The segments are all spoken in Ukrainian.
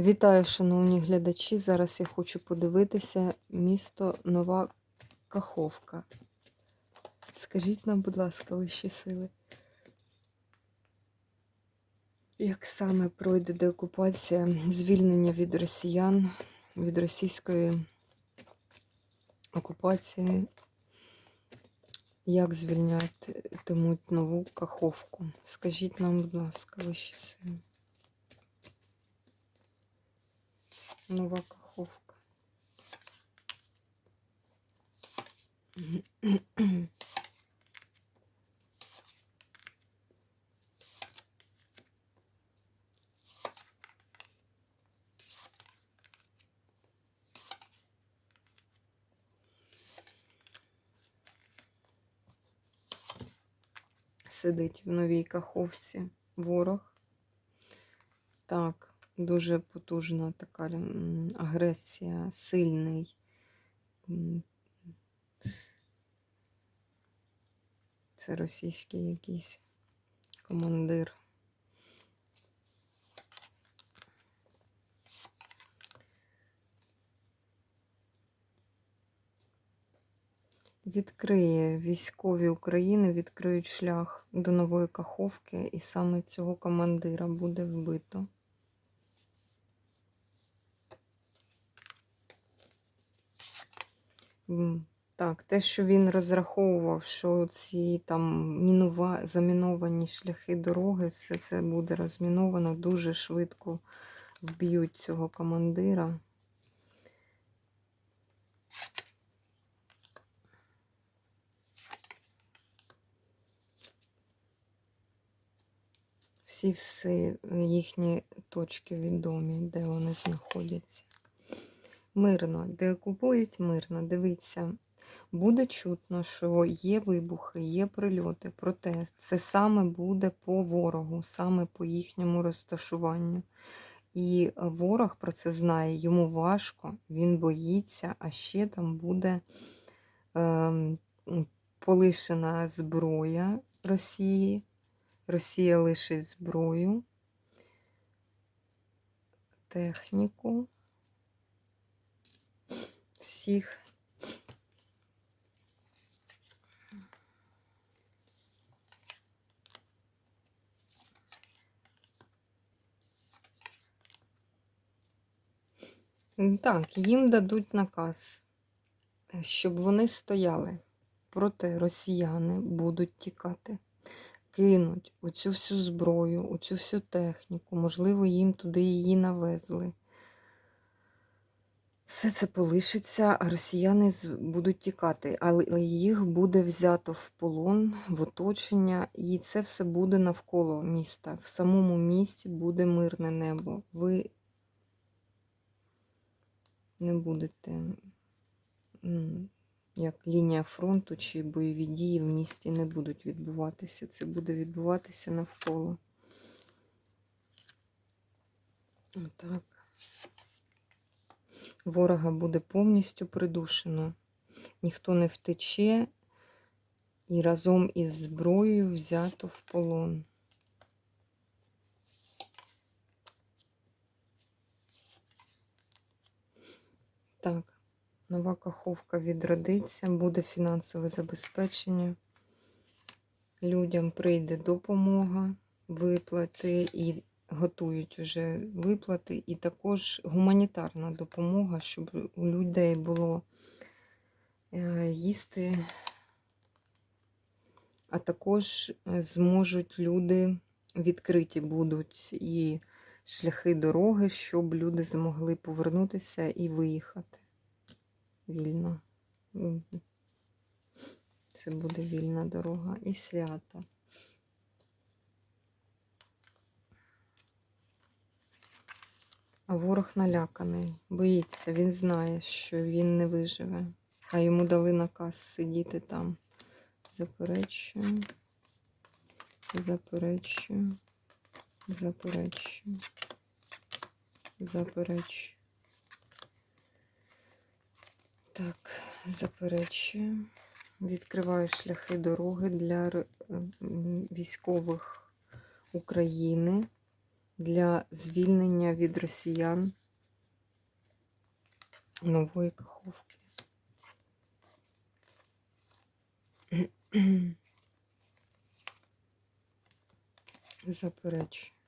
Вітаю, шановні глядачі. Зараз я хочу подивитися місто Нова Каховка. Скажіть нам, будь ласка, вищі сили. Як саме пройде деокупація, звільнення від росіян, від російської окупації? Як звільнятимуть нову Каховку? Скажіть нам, будь ласка, вищі сили. Нова Каховка. Сидить в новій каховці ворог. Так, дуже потужна така агресія, сильний. Це російський якийсь командир. Відкриє військові України, відкриють шлях до нової Каховки, і саме цього командира буде вбито. Так, те, що він розраховував, що ці там мінува... заміновані шляхи дороги, все це буде розміновано, дуже швидко вб'ють цього командира. Всі всі їхні точки відомі, де вони знаходяться. Мирно, де окупують мирно, дивіться, буде чутно, що є вибухи, є прильоти, проте це саме буде по ворогу, саме по їхньому розташуванню. І ворог про це знає, йому важко, він боїться, а ще там буде ем, полишена зброя Росії. Росія лишить зброю, техніку всіх. Так, їм дадуть наказ, щоб вони стояли. Проте росіяни будуть тікати, кинуть оцю всю зброю, оцю всю техніку, можливо, їм туди її навезли. Все це полишиться, а росіяни будуть тікати, але їх буде взято в полон, в оточення, і це все буде навколо міста. В самому місті буде мирне небо. Ви не будете як лінія фронту чи бойові дії в місті не будуть відбуватися. Це буде відбуватися навколо. Отак. Ворога буде повністю придушено. Ніхто не втече і разом із зброєю взято в полон. Так, нова каховка відродиться, буде фінансове забезпечення. Людям прийде допомога, виплати і готують уже виплати, і також гуманітарна допомога, щоб у людей було е, їсти, а також е, зможуть люди відкриті будуть і шляхи дороги, щоб люди змогли повернутися і виїхати вільно. Це буде вільна дорога і свято. А ворог наляканий, боїться, він знає, що він не виживе. А йому дали наказ сидіти там. Заперечую, заперечую, заперечую, заперечую. Так, заперечую. Відкриваю шляхи дороги для військових України для звільнення від росіян нової каховки. Заперечую.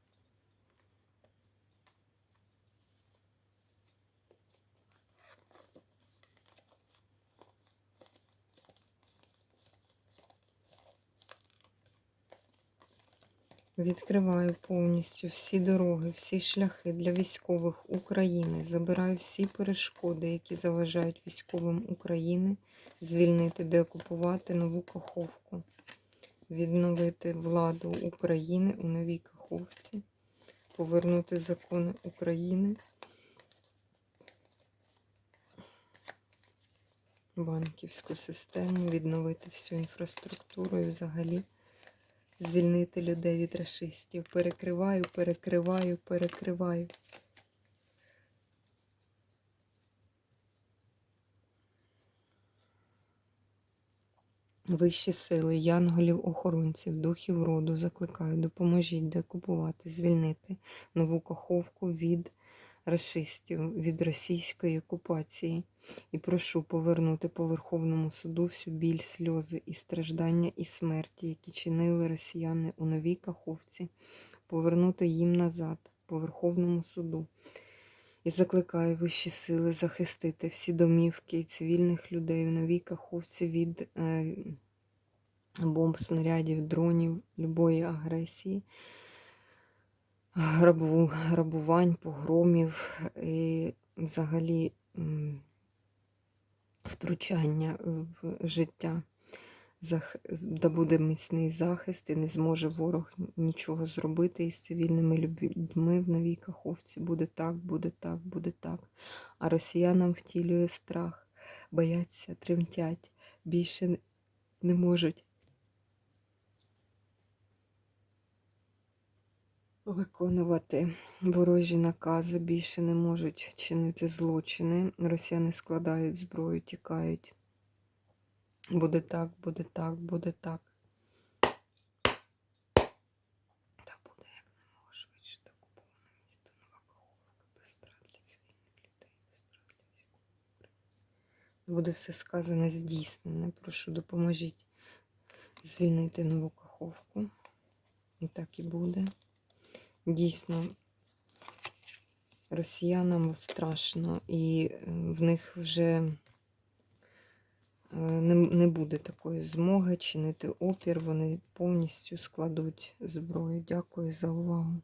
Відкриваю повністю всі дороги, всі шляхи для військових України. Забираю всі перешкоди, які заважають військовим України звільнити, деокупувати нову Каховку, відновити владу України у новій Каховці, повернути закони України, банківську систему, відновити всю інфраструктуру і взагалі звільнити людей від расистів. Перекриваю, перекриваю, перекриваю. Вищі сили, янголів, охоронців, духів роду закликаю, допоможіть декупувати, звільнити нову каховку від расистів, від російської окупації. І прошу повернути по Верховному суду всю біль, сльози і страждання і смерті, які чинили росіяни у новій каховці, повернути їм назад по Верховному суду. І закликаю вищі сили захистити всі домівки цивільних людей в новій каховці від е, бомб, снарядів, дронів, любої агресії, грабувань, погромів і взагалі втручання в життя. Да буде міцний захист і не зможе ворог нічого зробити із цивільними людьми в новій каховці. Буде так, буде так, буде так. А росіянам втілює страх, бояться, тремтять, більше не можуть виконувати ворожі накази, більше не можуть чинити злочини. Росіяни складають зброю, тікають. Буде так, буде так, буде так. Та буде як якнаймога швидше та куповане місто Нова Каховка, без страт для цивільних людей, без страт для військових. Буде все сказане здійснене. Прошу, допоможіть звільнити нову каховку. І так і буде. Дійсно, росіянам страшно, і е, в них вже Е, не, не буде такої змоги чинити опір, вони повністю складуть зброю. Дякую за увагу.